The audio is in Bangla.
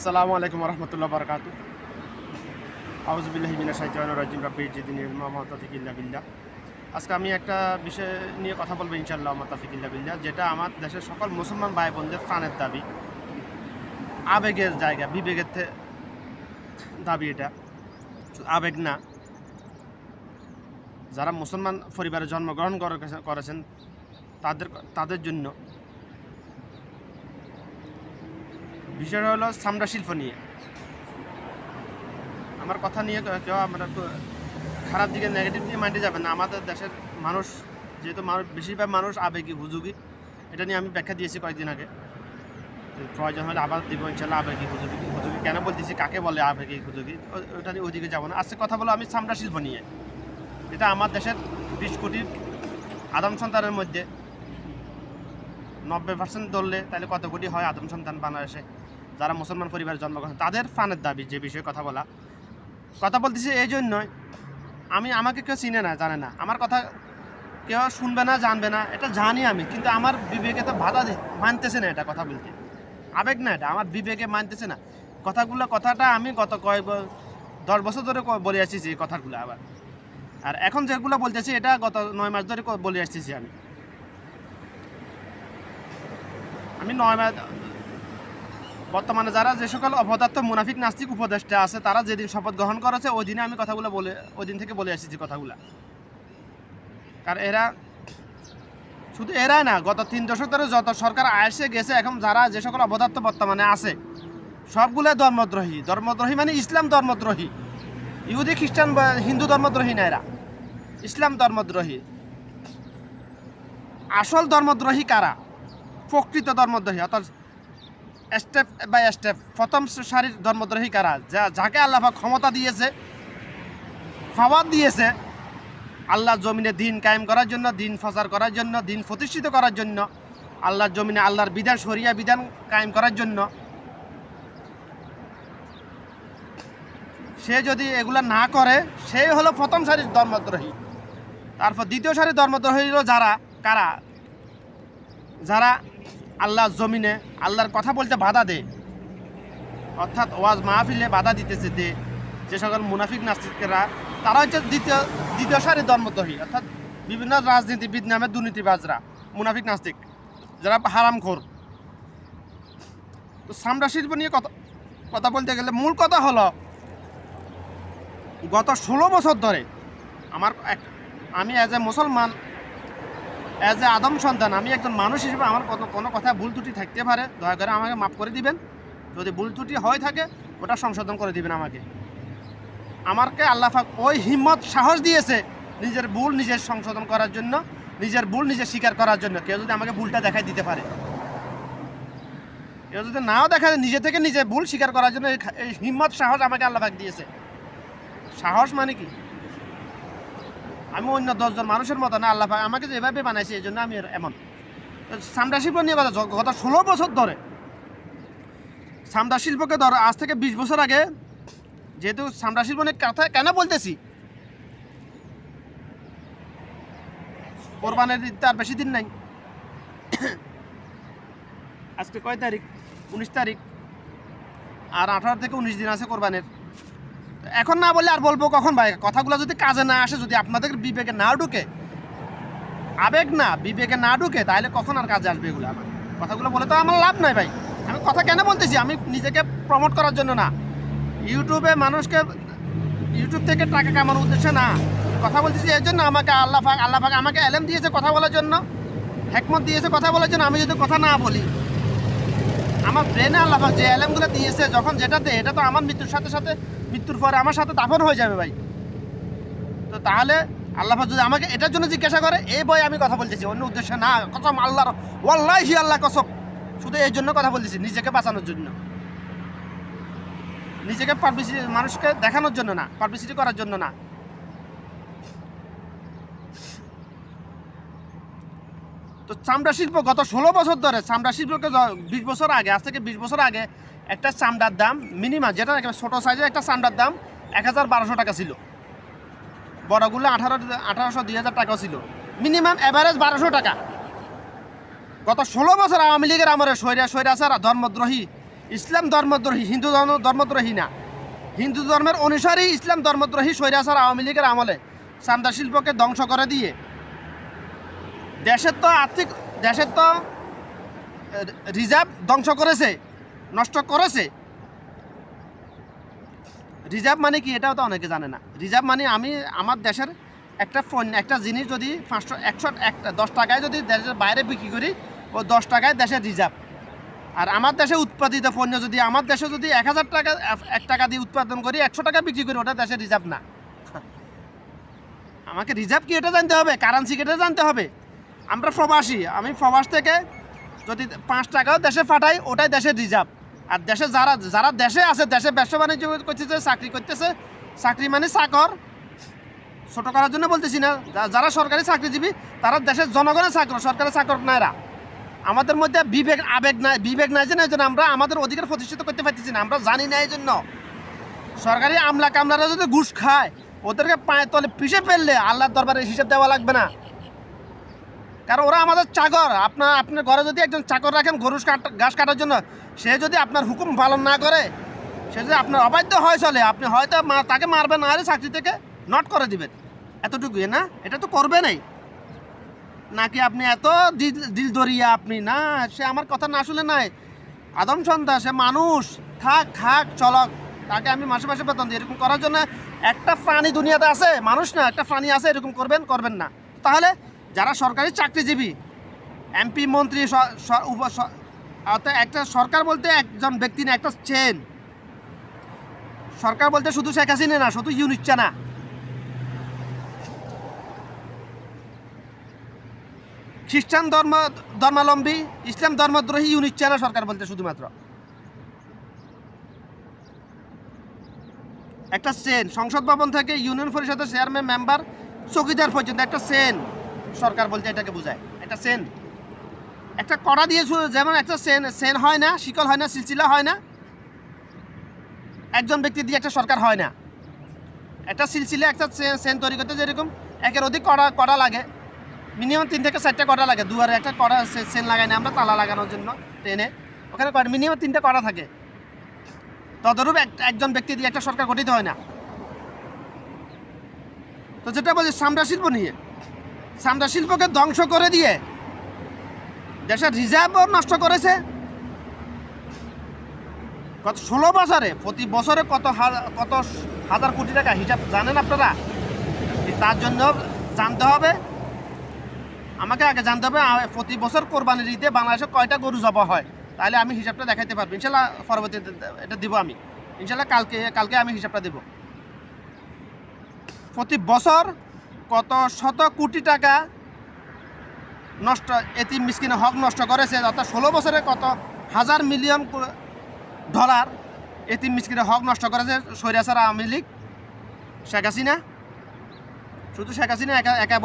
আসসালামু আলাইকুম রহমতুল্লাহ বরকাত আউজবিল্লাহ মিনা সাইজান রাজিম। রাব্বি জিদিন মোহাম্মদ তফিকিল্লা বিল্লাহ। আজকে আমি একটা বিষয় নিয়ে কথা বলব ইনশাল্লাহ মোহাম্মদ বিল্লাহ, যেটা আমার দেশের সকল মুসলমান ভাই বোনদের প্রাণের দাবি। আবেগের জায়গা, বিবেকের দাবি এটা। আবেগ না। যারা মুসলমান পরিবারে জন্মগ্রহণ করেছেন, তাদের তাদের জন্য বিষয়টা হলো চামড়া শিল্প নিয়ে। আমার কথা নিয়ে কেউ- আমরা খারাপ দিকে নেগেটিভ নিয়ে মাইন্ডে যাবে না। আমাদের দেশের মানুষ, যেহেতু মানুষ, বেশিরভাগ মানুষ আবেগী, হুজুগি, এটা নিয়ে আমি ব্যাখ্যা দিয়েছি কয়েকদিন আগে। প্রয়োজন হলে আবার দিব, ইনশাল্লাহ আবেগী, হুজুগি হুজুগি কেন বলতেছি, কাকে বলে আবেগী, হুজুগি? ওটা নিয়ে ওইদিকে যাব না। আজকে কথা বলো আমি চামড়া শিল্প নিয়ে। এটা আমার দেশের বিশ কোটির আদম সন্তানের মধ্যে নব্বই পার্সেন্ট ধরলে তাহলে কত কোটি হয় আদম সন্তান বাংলাদেশে? যারা মুসলমান পরিবারে জন্মগ্রহণ তাদের ফানের দাবি যে বিষয়ে কথা বলা। কথা বলতেছি এই জন্যই। আমি, আমাকে কেউ চিনে না, জানে না। আমার কথা কেউ শুনবে না, জানবে না, এটা জানি আমি, কিন্তু আমার বিবেকে তো বাধা মানতেছে না এটা কথা বলতে। আবেগ না এটা, আমার বিবেকে মানতেছে না। কথাগুলো, কথাটা আমি গত কয়েক দশ বছর ধরে বলে আসছি এই কথাগুলো আবার। আর এখন যেগুলো বলতেছি এটা গত নয় মাস ধরে বলে আসতেছি আমি। আমি নয় মাস বর্তমানে যারা যে সকল অপদার্থ মুনাফিক নাস্তিক উপদেষ্টা আছে, তারা যেদিন শপথ গ্রহণ করেছে ওই দিনে আমি কথাগুলো বলে ওই দিন থেকে বলে আসছি কথাগুলো। কারণ এরা শুধু এরাই না, গত তিন দশক ধরে যত সরকার আসে গেছে, এখন যারা যে সকল অপদার্থ বর্তমানে আছে সবগুলো ধর্মদ্রোহী। ধর্মদ্রোহী মানে ইসলাম ধর্মদ্রোহী। ইহুদি, খ্রিস্টান বা হিন্দু ধর্মদ্রোহী না এরা। ইসলাম ধর্মদ্রোহী। আসল ধর্মদ্রোহী কারা? প্রকৃত ধর্মদ্রোহী। অর্থাৎ স্টেপ বাই স্টেপ প্রথম সারির ধর্মদ্রোহী কারা? যা, যাকে আল্লাহ ক্ষমতা দিয়েছে ফাওয়ার দিয়েছে, আল্লাহ জমিনে দিন কায়েম করার জন্য, দিন প্রচার করার জন্য, দিন প্রতিষ্ঠিত করার জন্য আল্লাহর জমিনে আল্লাহর বিধান সরিয়া বিধান কায়েম করার জন্য। সে যদি এগুলা না করে, সে হলো প্রথম সারির ধর্মদ্রোহী। তারপর দ্বিতীয় সারির ধর্মদ্রোহী হলো যারা? কারা? যারা আল্লাহর জমিনে আল্লাহর কথা বলতে বাধা দেয়। অর্থাৎ ওয়াজ মাহফিলে বাধা দিতেছে দে যে সকল মুনাফিক নাস্তিকরা, তারা হচ্ছে দ্বিতীয় দ্বিতীয় সারির ধর্মদ্রোহী। অর্থাৎ বিভিন্ন রাজনীতিবিদ নামে দুর্নীতিবাজরা, মুনাফিক নাস্তিক, যারা হারামখোর। তো সামরা শিল্প নিয়ে কথা কথা বলতে গেলে মূল কথা হলো, গত ষোলো বছর ধরে আমার এক- আমি অ্যাজ এ মুসলমান অ্যাজ এ আদম সন্তান, আমি একজন মানুষ হিসেবে আমার কোনো কোনো কথা ভুল ত্রুটি থাকতে পারে, দয়া করে আমাকে মাফ করে দিবেন। যদি ভুল ত্রুটি হয়ে থাকে, ওটা সংশোধন করে দিবেন আমাকে। আমাকে আল্লাহ পাক ওই হিম্মত, সাহস দিয়েছে নিজের ভুল নিজের সংশোধন করার জন্য, নিজের ভুল নিজে স্বীকার করার জন্য। কেউ যদি আমাকে ভুলটা দেখাই দিতে পারে। কেউ যদি নাও দেখা নিজে থেকে নিজে ভুল স্বীকার করার জন্য এই হিম্মত, সাহস আমাকে আল্লাহ পাক দিয়েছে। সাহস মানে কি? আমি অন্য দশজন মানুষের মতো না, আল্লাহ আমাকে যেভাবে বানাইছে, এই জন্য আমি এমন। চামড়া শিল্প নিয়ে কথা গত ষোলো বছর ধরে। চামড়া শিল্পকে ধর, আজ থেকে বিশ বছর আগে যেহেতু চামড়া শিল্প নিয়ে কথা কেন বলতেছি? কোরবানের তো আর বেশি দিন নাই। আজকে কয় তারিখ? উনিশ তারিখ। আর আঠারো থেকে উনিশ দিন আছে কোরবানের। এখন না বলে আর বলব কখন ভাই? কথাগুলো যদি কাজে না আসে, যদি আপনাদের বিবেকে না ঢুকে, আবেগ না, বিবেকে না ঢুকে, তাহলে কখন আর কাজে আসবে এগুলো আমার? কথাগুলো বলে তো আমার লাভ নাই ভাই। আমি কথা কেন বলতেছি? আমি নিজেকে প্রমোট করার জন্য না। ইউটিউবে মানুষকে, ইউটিউব থেকে টাকা কামানোর উদ্দেশ্যে না। কথা বলতেছি এর জন্য আমাকে আল্লাহ পাক আল্লাহ পাক আমাকে এলেম দিয়েছে কথা বলার জন্য, হেকমত দিয়েছে কথা বলার জন্য। আমি যদি কথা না বলি, আমার ব্রেনে আল্লাহ যে এলেমগুলো দিয়েছে, যখন যেটা দেয় এটা তো আমার মৃত্যুর সাথে সাথে মৃত্যুর পরে আমার সাথে দাফন হয়ে যাবে ভাই। তো তাহলে আল্লাহ যদি আমাকে এটার জন্য জিজ্ঞাসা করে এই বই আমি কথা বলতেছি, অন্য উদ্দেশ্যে না, কসম আল্লাহর হি আল্লাহ কসম। শুধু এই জন্য কথা বলতেছি, নিজেকে বাঁচানোর জন্য। নিজেকে পাবলিসিটি মানুষকে দেখানোর জন্য না পাবলিসিটি করার জন্য না। তো চামড়া শিল্প গত ষোলো বছর ধরে, চামড়া শিল্পকে বিশ বছর আগে, আজ থেকে বিশ বছর আগে একটা চামড়ার দাম মিনিমাম যেটা একেবারে ছোটো সাইজের একটা চামড়ার দাম এক হাজার বারোশো টাকা ছিল। বড়গুলো আঠারো, আঠারোশো, দুই হাজার টাকা ছিল। মিনিমাম অ্যাভারেজ বারোশো টাকা। গত ষোলো বছর আওয়ামী লীগের আমলে সৈরা সৈরা সৈরাচার ধর্মদ্রোহী, ইসলাম ধর্মদ্রোহী, হিন্দু ধর্ম, ধর্মদ্রোহী না। হিন্দু ধর্মের অনুসারী ইসলাম ধর্মদ্রোহী, স্বৈরাচার আওয়ামী লীগের আমলে চান্দা শিল্পকে ধ্বংস করে দিয়ে দেশের তো আর্থিক, দেশের তো রিজার্ভ ধ্বংস করেছে, নষ্ট করেছে। রিজার্ভ মানে কি এটাও তো অনেকে জানে না। রিজার্ভ মানে আমি, আমার দেশের একটা পণ্য একটা জিনিস যদি পাঁচশো, একশো, একটা, দশ টাকায় যদি দেশের বাইরে বিক্রি করি, ও দশ টাকায় দেশের রিজার্ভ। আর আমার দেশে উৎপাদিত পণ্য যদি, আমার দেশে যদি এক হাজার টাকা, এক টাকা দিয়ে উৎপাদন করি, একশো টাকা বিক্রি করি, ওটা দেশের রিজার্ভ না। আমাকে রিজার্ভ কি এটা জানতে হবে? কারেন্সি কি এটা জানতে হবে? আমরা প্রবাসী, আমি প্রবাস থেকে যদি পাঁচ টাকাও দেশে পাঠাই, ওটাই দেশের রিজার্ভ। আর দেশে যারা যারা দেশে আছে, দেশে ব্যবসা বাণিজ্য করতেছে, চাকরি করতেছে, চাকরি মানে চাকর। ছোট করার জন্য বলতেছি না যারা সরকারি চাকরিজীবী, তারা দেশের জনগণের চাকর সরকারি চাকর নাইরা আমাদের মধ্যে বিবেক, আবেগ নাই, বিবেক নাই যে না জন্য আমরা আমাদের অধিকার প্রতিষ্ঠিত করতে পারতেছি না, আমরা জানি না এই জন্য। সরকারি আমলা কামলারা যদি ঘুষ খায়, ওদেরকে পায়ে তলে পিষে ফেললে আল্লাহর দরবারে হিসেব দেওয়া লাগবে না। কারণ ওরা আমাদের চাকর। আপনার আপনার ঘরে যদি একজন চাকর রাখেন গরু ঘাস কাটার জন্য, সে যদি আপনার হুকুম পালন না করে, সে যদি আপনার অবাধ্য হয় চলে, আপনি হয়তো তাকে মারবেন হলে চাকরি থেকে নট করে দিবেন। এতটুকুই, না? এটা তো করবে নাই। নাকি আপনি এত দিল দিল দরিয়া আপনি? না, সে আমার কথা না শুনে নাই। আদম সন্ধ্যা সে মানুষ। থাক খাক চলক। তাকে আমি মাসে মাসে বেতন দিই। এরকম করার জন্য একটা প্রাণী দুনিয়াতে আছে। মানুষ না, একটা প্রাণী আছে, এরকম করবেন করবেন না। তাহলে যারা সরকারি চাকরিজীবী এমপি মন্ত্রী অর্থাৎ একটা সরকার বলতে একজন ব্যক্তি না, একটা চেন সরকার বলতে শুধু শেখ হাসিনা না, শুধু ইউনিচ্ছা না খ্রিস্টান ধর্ম, ধর্মাবলম্বী, ইসলাম ধর্মদ্রোহী ইউনিট না সরকার বলতে শুধুমাত্র। একটা সেন সংসদ ভবন থেকে ইউনিয়ন পরিষদের চেয়ারম্যান মেম্বার চৌকিদার পর্যন্ত একটা সেন সরকার বলতে এটাকে বোঝায়। একটা সেন। একটা কড়া দিয়ে যেমন একটা সেন সেন হয় না, শিকল হয় না, সিলসিলা হয় না। একজন ব্যক্তি দিয়ে একটা সরকার হয় না। একটা সিলসিলা, একটা সেন তৈরি করতে যেরকম, একের অধিক কড়া কড়া লাগে। মিনিমাম তিন থেকে চারটা কড়া লাগে। দুয়ারে একটা কড়া সেন লাগাই না আমরা, তালা লাগানোর জন্য ট্রেনে ওখানে মিনিমাম তিনটা কড়া থাকে। তদরূপ এক- একজন ব্যক্তি দিয়ে একটা সরকার গঠিত হয় না। তো যেটা বলছি সামরা শিল্প নিয়ে। সামরা শিল্পকে ধ্বংস করে দিয়ে দেশের রিজার্ভও নষ্ট করেছে। গত ষোলো বছরে, প্রতি বছরে কত কত হাজার কোটি টাকা হিসাব জানেন আপনারা? তার জন্য জানতে হবে। আমাকে আগে জানতে হবে প্রতি বছর কোরবানির ঈদে বাংলাদেশে কয়টা গরু জবা হয়? তাহলে আমি হিসাবটা দেখাইতে পারব। ইনশাল্লাহ পরবর্তীতে এটা দিব আমি। ইনশাল্লাহ কালকে কালকে আমি হিসাবটা দেব। প্রতি বছর কত শত কোটি টাকা নষ্ট, এতিম মিসকিনে হক নষ্ট করেছে, অর্থাৎ ষোলো বছরে কত হাজার মিলিয়ন ডলার এতিম মিসকিনে হক নষ্ট করেছে সৈরাসার আওয়ামী লীগ? শেখ হাসিনা? শুধু শেখ হাসিনা একা একা